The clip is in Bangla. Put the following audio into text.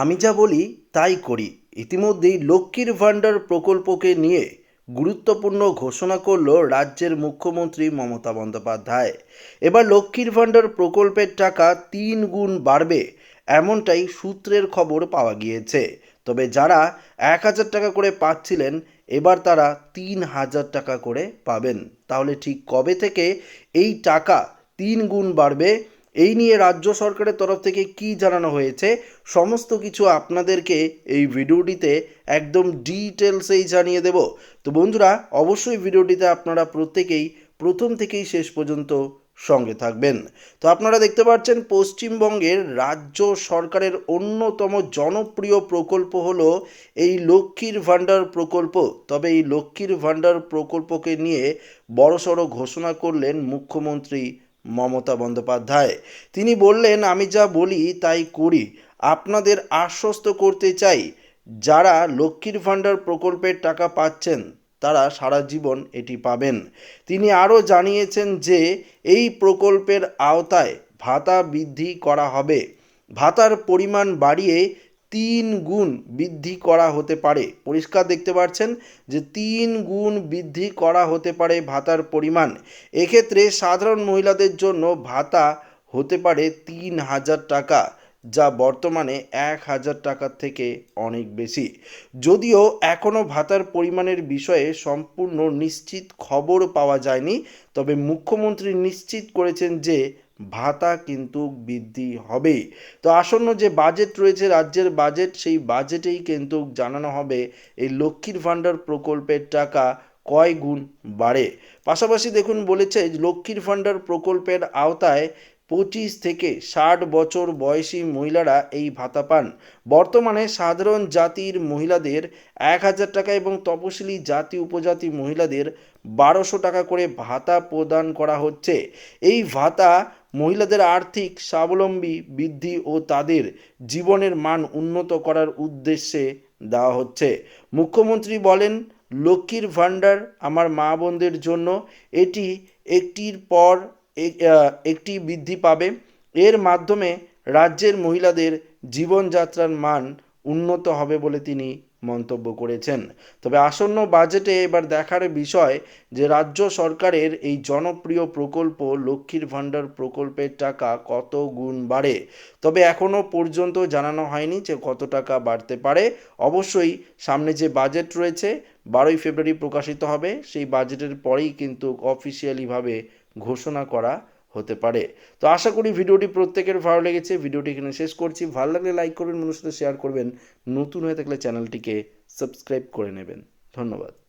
আমি যা বলি, তাই করি। ইতিমধ্যেই লক্ষ্মীর ভাণ্ডার প্রকল্পকে নিয়ে গুরুত্বপূর্ণ ঘোষণা করল রাজ্যের মুখ্যমন্ত্রী মমতা বন্দ্যোপাধ্যায়। এবার লক্ষ্মীর ভাণ্ডার প্রকল্পের টাকা তিন গুণ বাড়বে এমনটাই সূত্রের খবর পাওয়া গিয়েছে। তবে যারা এক হাজার টাকা করে পাচ্ছিলেন, এবার তারা তিন হাজার টাকা করে পাবেন। তাহলে ঠিক কবে থেকে এই টাকা তিন গুণ বাড়বে এই নিয়ে রাজ্য সরকারের তরফ থেকে কি জানানো হয়েছে, সমস্ত কিছু আপনাদেরকে এই ভিডিওটিতে একদম ডিটেলসেই জানিয়ে দেব। তো বন্ধুরা, অবশ্যই ভিডিওটিতে আপনারা প্রত্যেকেই প্রথম থেকেই শেষ পর্যন্ত সঙ্গে থাকবেন। তো আপনারা দেখতে পাচ্ছেন, পশ্চিমবঙ্গের রাজ্য সরকারের অন্যতম জনপ্রিয় প্রকল্প হলো এই লক্ষ্মীর ভাণ্ডার প্রকল্প। তবে এই লক্ষ্মীর ভাণ্ডার প্রকল্পকে নিয়ে বড়সড় ঘোষণা করলেন মুখ্যমন্ত্রী মমতা বন্দ্যোপাধ্যায়। তিনি বললেন, আমি যা বলি তাই করি। আপনাদের আশ্বস্ত করতে চাই। যারা লক্ষ্মীর ভাণ্ডার প্রকল্পের টাকা পাচ্ছেন, তারা সারা জীবন এটি পাবেন। তিনি আরও জানিয়েছেন যে, এই প্রকল্পের আওতায় ভাতা বৃদ্ধি করা হবে। ভাতার পরিমাণ বাড়িয়ে তিন গুণ বৃদ্ধি করা হতে পারে। পরিষ্কার দেখতে পাচ্ছেন যে তিন গুণ বৃদ্ধি করা হতে পারে ভাতার পরিমাণ। এক্ষেত্রে সাধারণ মহিলাদের জন্য ভাতা হতে পারে তিন হাজার টাকা, যা বর্তমানে এক হাজার টাকার থেকে অনেক বেশি। যদিও এখনও ভাতার পরিমাণের বিষয়ে সম্পূর্ণ নিশ্চিত খবর পাওয়া যায়নি, তবে মুখ্যমন্ত্রী নিশ্চিত করেছেন যে ভাতা কিন্তু বৃদ্ধি হবে। তো আসন্ন যে বাজেট রয়েছে রাজ্যের বাজেট সেই বাজেটেই কিন্তু জানানো হবে এই লক্ষ্মীর ভাণ্ডার প্রকল্পের টাকা কয় গুণ বাড়ে। পাশাপাশি দেখুন বলেছে লক্ষ্মীর ভাণ্ডার প্রকল্পের আওতায় পঁচিশ থেকে ষাট বছর বয়সী মহিলারা এই ভাতা পান। বর্তমানে সাধারণ জাতির মহিলাদের এক হাজার টাকা এবং তপশিলি জাতি, উপজাতি মহিলাদের বারোশো টাকা করে ভাতা প্রদান করা হচ্ছে। এই ভাতা মহিলাদের আর্থিক স্বাবলম্বী বৃদ্ধি ও তাদের জীবনের মান উন্নত করার উদ্দেশ্যে দেওয়া হচ্ছে। মুখ্যমন্ত্রী বলেন, লক্ষ্মীর ভাণ্ডার আমার মা বোনদের জন্য। এটি একটির পর একটি বৃদ্ধি পাবে। এর মাধ্যমে রাজ্যের মহিলাদের জীবনযাত্রার মান উন্নত হবে বলে তিনি মন্তব্য করেছেন। তবে আসন্ন বাজেটে এবার দেখার বিষয় যে রাজ্য সরকারের এই জনপ্রিয় প্রকল্প লক্ষ্মীর ভাণ্ডার প্রকল্পের টাকা কত গুণ বাড়ে? তবে এখনও পর্যন্ত জানানো হয়নি যে কত টাকা বাড়তে পারে। অবশ্যই সামনে যে বাজেট রয়েছে, বারোই ফেব্রুয়ারি প্রকাশিত হবে, সেই বাজেটের পরেই কিন্তু অফিসিয়ালিভাবে ঘোষণা করা হতে পারে। তো আশা করি ভিডিওটি প্রত্যেকের ভালো লেগেছে। ভিডিওটি এখানে শেষ করছি। ভালো লাগলে লাইক করবেন মানুষের সাথে শেয়ার করবেন। নতুন হয়ে থাকলে চ্যানেলটিকে সাবস্ক্রাইব করে নেবেন। ধন্যবাদ।